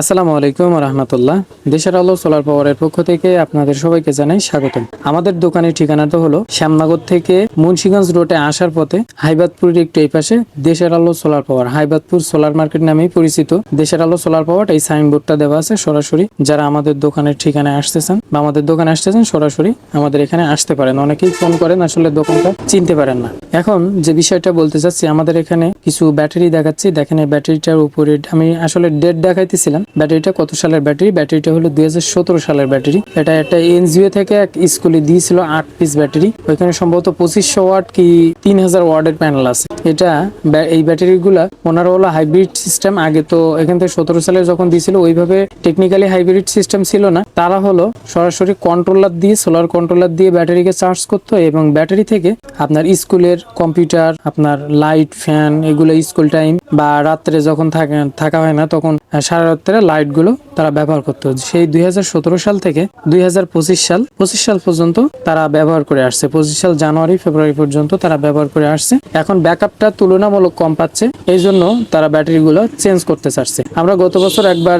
আসসালামু আলাইকুম রহমতুল্লাহ। দেশের আলো সোলার পাওয়ারের পক্ষ থেকে আপনাদের সবাইকে জানাই স্বাগতম। আমাদের দোকানের ঠিকানাটা হলো শ্যামনগর থেকে মুন্সিগঞ্জ রোডে আসার পথে হাইবাদপুরের একটু এই পাশে দেশের আলো সোলার পাওয়ার হাইবাদপুর সোলার মার্কেট নামেই পরিচিত। দেশের আলো সোলার পাওয়ার এই সাইনবোর্ডটা দেওয়া আছে সরাসরি। যারা আমাদের দোকানের ঠিকানায় আসতেছেন বা আমাদের দোকানে আসতেছেন, সরাসরি আমাদের এখানে আসতে পারেন। অনেকেই ফোন করেন, আসলে দোকানটা চিনতে পারেন না। এখন যে বিষয়টা বলতে চাচ্ছি, আমাদের এখানে কিছু ব্যাটারি দেখাচ্ছি। দেখেন এই ব্যাটারিটার উপরে আমি আসলে ডেট দেখাইতেছিলাম। ব্যাটারিটা কত সালের ব্যাটারি? ব্যাটারিটা হলো দুই হাজার সতেরো সালের ব্যাটারি। এটা একটা এনজিও থেকে এক স্কুলে দিয়েছিল আট পিস ব্যাটারি। ওইখানে সম্ভবত পঁচিশশো ওয়াট কি তিন হাজার ওয়ার্ডের প্যানেল আছে। এটা এই ব্যাটারিগুলা ওনারা হলো হাইব্রিড সিস্টেম আগে তো এখান থেকে সতেরো সালে যখন দিয়েছিল, ওইভাবে টেকনিক্যালি হাইব্রিড সিস্টেম ছিল না। তারা হলো সরাসরি কন্ট্রোলার দিয়ে সোলার কন্ট্রোলার দিয়ে ব্যাটারিকে চার্জ করতো এবং ব্যাটারি থেকে আপনার স্কুলের কম্পিউটার, আপনার লাইট, ফ্যান, এগুলো স্কুল টাইম বা রাত্রে যখন থাকে হয় না, তখন সারা রাত্রে লাইটগুলো তারা ব্যবহার করতো। সেই দুই হাজার সতেরো সাল থেকে দুই হাজার পঁচিশ সাল পঁচিশ সাল পর্যন্ত তারা ব্যবহার করে আসছে। পঁচিশ সাল জানুয়ারি, ফেব্রুয়ারি পর্যন্ত তারা ব্যবহার করে আসছে। এখন ব্যাকআপটা তুলনামূলক কম পাচ্ছে, এই জন্য তারা ব্যাটারিগুলো চেঞ্জ করতে চাচ্ছে। আমরা গত বছর একবার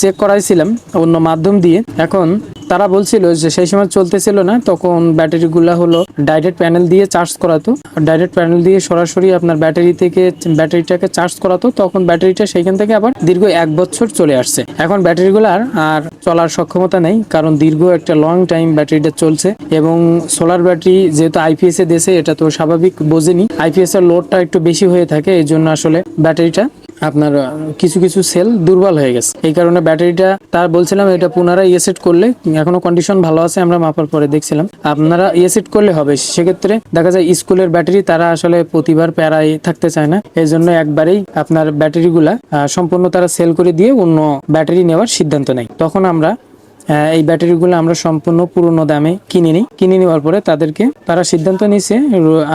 চেক করাইছিলাম অন্য মাধ্যম দিয়ে। এখন তারা বলছিল যে সেই সময় চলতেছিল না, তখন ব্যাটারিগুলো হলো ডাইরেক্ট প্যানেল দিয়ে চার্জ করাতো। ডাইরেক্ট প্যানেল দিয়ে সরাসরি আপনার ব্যাটারি থেকে ব্যাটারিটাকে চার্জ করাতো, তখন ব্যাটারিটা সেইখান থেকে আবার দীর্ঘ এক বছর চলে আসছে। এখন ব্যাটারিগুলার আর চলার সক্ষমতা নেই, কারণ দীর্ঘ একটা লং টাইম ব্যাটারিটা চলছে এবং সোলার ব্যাটারি যেহেতু আইপিএস এ দেশে, এটা তো স্বাভাবিক বোঝেনি। আইপিএস এর লোডটা একটু বেশি হয়ে থাকে, এই জন্য আসলে ব্যাটারিটা আপনার কিছু কিছু সেল দুর্বল হয়ে গেছে। এই কারণে ব্যাটারিটা, তার বলছিলাম এটা পুনরায় ইয়েসেট করলে, এখনও কন্ডিশন ভালো আছে, আমরা মাপার পরে দেখছিলাম। আপনারা ইয়েসেট করলে হবে, সেক্ষেত্রে দেখা যায় স্কুলের ব্যাটারি, তারা আসলে প্রতিবার প্যারায় থাকতে চায় না। এই জন্য একবারেই আপনার ব্যাটারিগুলা সম্পূর্ণ তারা সেল করে দিয়ে অন্য ব্যাটারি নেওয়ার সিদ্ধান্ত নেয়। তখন আমরা এই ব্যাটারিগুলো আমরা সম্পূর্ণ পুরনো দামে কিনে নিই। কিনে নেওয়ার পরে তাদেরকে তারা সিদ্ধান্ত নিছে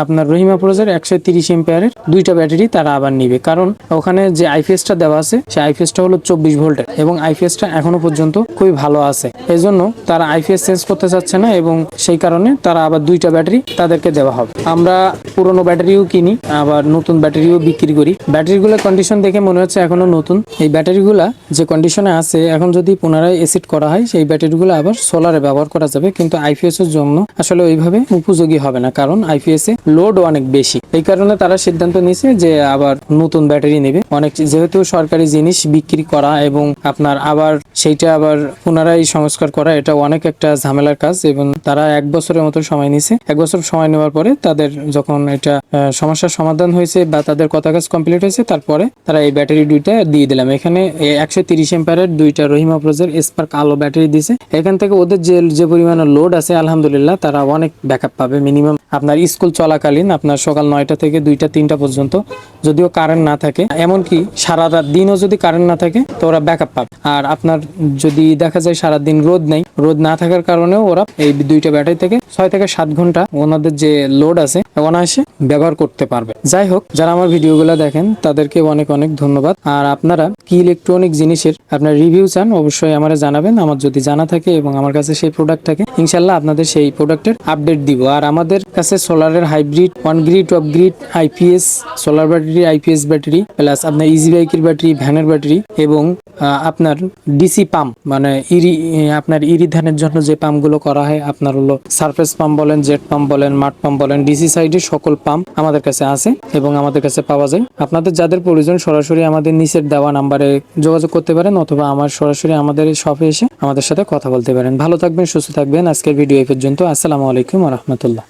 আপনার রহিমা প্রোজের একশো তিরিশ এম্পায়ারের দুইটা ব্যাটারি তারা আবার নিবে। কারণ ওখানে যে আইপিএসটা দেওয়া আছে সেই আইপিএসটা হলো চব্বিশ ভোল্টের এবং আইপিএসটা এখনও পর্যন্ত খুবই ভালো আছে। এই জন্য তারা আইপিএস চেঞ্জ করতে চাচ্ছে না এবং সেই কারণে তারা আবার দুইটা ব্যাটারি তাদেরকে দেওয়া হবে। আমরা পুরনো ব্যাটারিও কিনি, আবার নতুন ব্যাটারিও বিক্রি করি। ব্যাটারিগুলোর কন্ডিশন দেখে মনে হচ্ছে এখনও নতুন। এই ব্যাটারিগুলা যে কন্ডিশনে আছে, এখন যদি পুনরায় এসিড করা হয় সেই ব্যাটারিগুলো আবার সোলারে ব্যবহার করা যাবে, কিন্তু আইপিএস এর জন্য আসলে ওইভাবে উপযোগী হবে না, কারণ আইপিএস এ লোড অনেক বেশি। এই কারণে তারা সিদ্ধান্ত নিয়েছে যে আবার নতুন ব্যাটারি নেবে। অনেক যেহেতু সরকারি জিনিস বিক্রি করা এবং আপনার আবার সেইটা আবার পুনরায় সংস্কার করা, এটা অনেক একটা ঝামেলার কাজ এবং তারা এক বছরের মতো সময় নিছে এক বছর সময় নেওয়ার পরে তাদের যখন এটা সমস্যার সমাধান হয়েছে বা তাদের কথা কাজ কমপ্লিট হয়েছে, তারপরে তারা এই ব্যাটারি দুইটা দিয়ে দিলাম। এখানে একশো তিরিশ এম্পায়ারের দুইটা রহিমা প্রোজের স্পার্ক আলো ব্যাটারি দিছে। এখান থেকে ওদের যে যে পরিমাণে লোড আছে, আলহামদুলিল্লাহ, তারা অনেক ব্যাকআপ পাবে মিনিমাম আপনার স্কুল চলাকালীন, আপনার সকাল নয়টা থেকে দুইটা, তিনটা পর্যন্ত যদিও কারেন্ট না থাকে, এমনকি সারা রাত দিনও যদি কারেন্ট না থাকে, তো ওরা ব্যাকআপ পাবে। আর আপনার যদি দেখা যায় সারা দিন রোদ নেই, রোদ না থাকার কারণেও ওরা এই দুইটা ব্যাটারি থেকে ছয় থেকে সাত ঘণ্টা ওনাদের যে লোড আছে, অনায়াসে ব্যবহার করতে পারবে। যাই হোক, যারা আমার ভিডিওগুলো দেখেন, তাদেরকে অনেক অনেক ধন্যবাদ। আর আপনারা কি ইলেকট্রনিক জিনিসের আপনার রিভিউ চান, অবশ্যই আমার জানাবেন। আমার যদি জানা থাকে এবং আমার কাছে সেই প্রোডাক্ট থাকে, ইনশাল্লাহ আপনাদের সেই প্রোডাক্টের আপডেট দিব। আর আমাদের কাছে সোলারের hybrid on grid off grid IPS solar battery IPS battery plus আপনার ইজি বাইকের ব্যাটারি ভ্যানের ব্যাটারি এবং আপনার ডিসি পাম্প মানে ইরি, আপনার ইরি ধানের জন্য যে পাম্পগুলো করা হয়, আপনার হলো সারফেস পাম্প বলেন জেট পাম্প বলেন মাঠ পাম্প বলেন ডিসি সাইডের সকল পাম্প আমাদের কাছে আছে এবং আমাদের কাছে পাওয়া যায়। আপনাদের যাদের প্রয়োজন সরাসরি আমাদের নিচের দেওয়া নাম্বারে যোগাযোগ করতে পারেন অথবা আমার সরাসরি আমাদের শপে এসে আমাদের সাথে কথা বলতে পারেন। ভালো থাকবেন, সুস্থ থাকবেন। আজকের ভিডিও এই পর্যন্ত। আসসালামু আলাইকুম রহমতুল্লাহ।